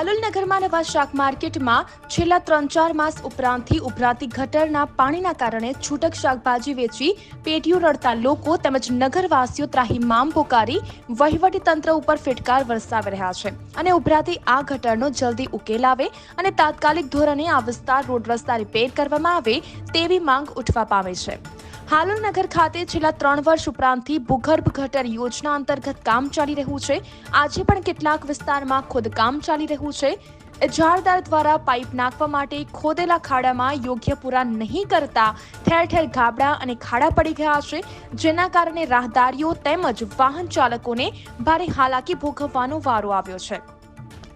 હાલોલ નગરમાં નવા શાક માર્કેટમાં છેલ્લા ત્રણ ચાર માસ ઉપરાંતથી ઉભરાતી ગટરના પાણીના કારણે છૂટક શાકભાજી વેચી પેટીઓ રડતા લોકો તેમજ નગરવાસીઓ ત્રાહિમામ પોકારી તંત્ર ઉપર ફિટકાર વરસાવી રહ્યા છે અને ઉભરાતી આ ગટરનો જલ્દી ઉકેલ આવે અને તાત્કાલિક ધોરણે આ વિસ્તાર રોડ રસ્તા રિપેર કરવામાં આવે તેવી માંગ ઉઠવા પામે છે. હાલોલ નગર ખાતે છેલ્લા ત્રણ વર્ષ ઉપરાંતથી ભૂગર્ભ ગટર યોજના અંતર્ગત કામ ચાલી રહ્યું છે. આજે પણ કેટલાક વિસ્તારમાં ખોદકામ ચાલી રહ્યું છે. ઇજારદાર દ્વારા પાઇપ નાખવા માટે ખોદેલા ખાડામાં યોગ્ય પૂરા નહીં કરતા ઠેર ઠેર ગાબડા અને ખાડા પડી ગયા છે. જેના કારણે રાહદારીઓ તેમજ વાહન ચાલકોને ભારે હાલાકી ભોગવવાનો વારો આવ્યો છે.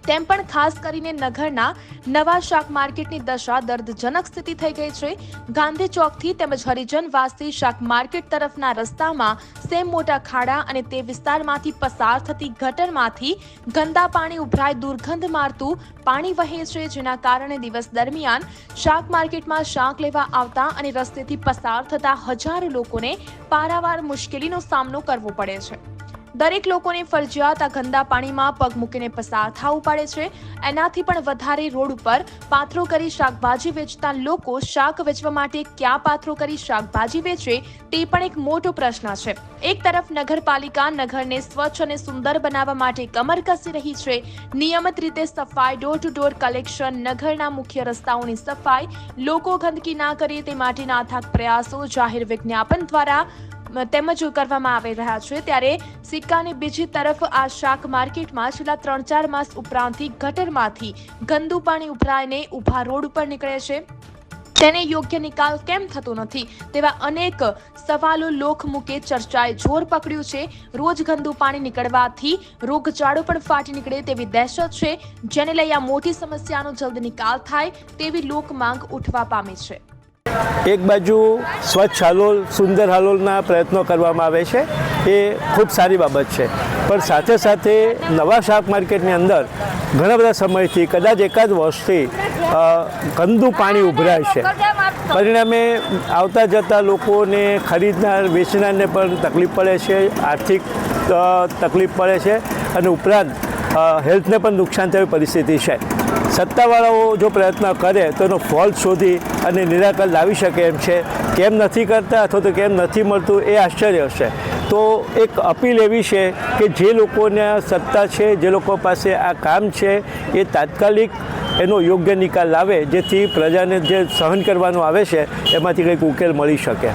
તેમ પણ ખાસ કરીને નગરના નવા શાક માર્કેટની દશા દર્દજનક સ્થિતિ થઈ ગઈ છે. ગાંધી ચોકથી તેમજ હરિજન વાસથી શાક માર્કેટ તરફના રસ્તામાં સેમ મોટા ખાડા અને તે વિસ્તારમાંથી પસાર થતી ગટરમાંથી ગંદા પાણી ઉભરાય દુર્ગંધ મારતું પાણી વહે છે, જેના કારણે દિવસ દરમિયાન શાક માર્કેટમાં શાક લેવા આવતા અને રસ્તેથી પસાર થતા હજારો લોકોને પારાવાર મુશ્કેલીનો સામનો કરવો પડે છે. દરેક લોકોને ફરજિયાત આ ગંદા પાણીમાં પગ મૂકીને પસાર થવું પડે છે. એનાથી પણ વધારે રોડ ઉપર પાથરો કરી શાકભાજી વેચતા લોકો શાક વેચવા માટે ક્યાં પાથરો કરી શાકભાજી વેચે તે પણ એક મોટો પ્રશ્ન છે. એક તરફ નગરપાલિકા નગરને સ્વચ્છ અને સુંદર બનાવવા માટે કમર કસી રહી છે. નિયમિત રીતે સફાઈ ડોર ટુ ડોર કલેક્શન નગરના મુખ્ય રસ્તાઓની સફાઈ, લોકો ગંદકી ના કરે તે માટેના અથાગ પ્રયાસો જાહેર વિજ્ઞાપન દ્વારા તેમજ કરવામાં આવી રહ્યા છે. ત્યારે સિક્કાની બીજી તરફ આ શાક માર્કેટમાં છેલ્લા ત્રણ ચાર માસ ઉપરાંતથી ગટરમાંથી ગંદુ પાણી ઉભરાઈને ઊભા રોડ ઉપર નીકળે છે. તેને યોગ્ય નિકાલ કેમ થતો નથી તેવા અનેક સવાલો લોખ મુકે ચર્ચાએ જોર પકડ્યું છે. રોજ ગંદુ પાણી નીકળવાથી રોગચાળો પણ ફાટી નીકળે તેવી દહેશત છે. જેને લઈ આ મોટી સમસ્યાનો જલ્દ નિકાલ થાય તેવી લોક માંગ ઉઠવા પામી છે. એક બાજુ સ્વચ્છ હાલોલ, સુંદર હાલોલના પ્રયત્નો કરવામાં આવે છે. એ ખૂબ સારી બાબત છે. પણ સાથે સાથે નવા શાક માર્કેટની અંદર ઘણા બધા સમયથી, કદાચ એકાદ વર્ષથી ગંદુ પાણી ઉભરાય છે. પરિણામે આવતા જતા લોકોને ખરીદનાર, વેચનારને પણ તકલીફ પડે છે, આર્થિક તકલીફ પડે છે અને ઉપરાંત હેલ્થને પણ નુકસાન થવી પરિસ્થિતિ છે. સત્તાવાળાઓ જો પ્રયત્ન કરે તો એનો ફોલ્ટ શોધી અને નિરાકરણ લાવી શકે એમ છે. કેમ નથી કરતા અથવા તો કેમ નથી મળતું એ આશ્ચર્ય છે તો એક અપીલ એવી છે કે જે લોકોને સત્તા છે, જે લોકો પાસે આ કામ છે, એ તાત્કાલિક એનો યોગ્ય નિકાલ લાવે, જેથી પ્રજાને જે સહન કરવાનું આવે છે, એમાંથી કંઈક ઉકેલ મળી શકે.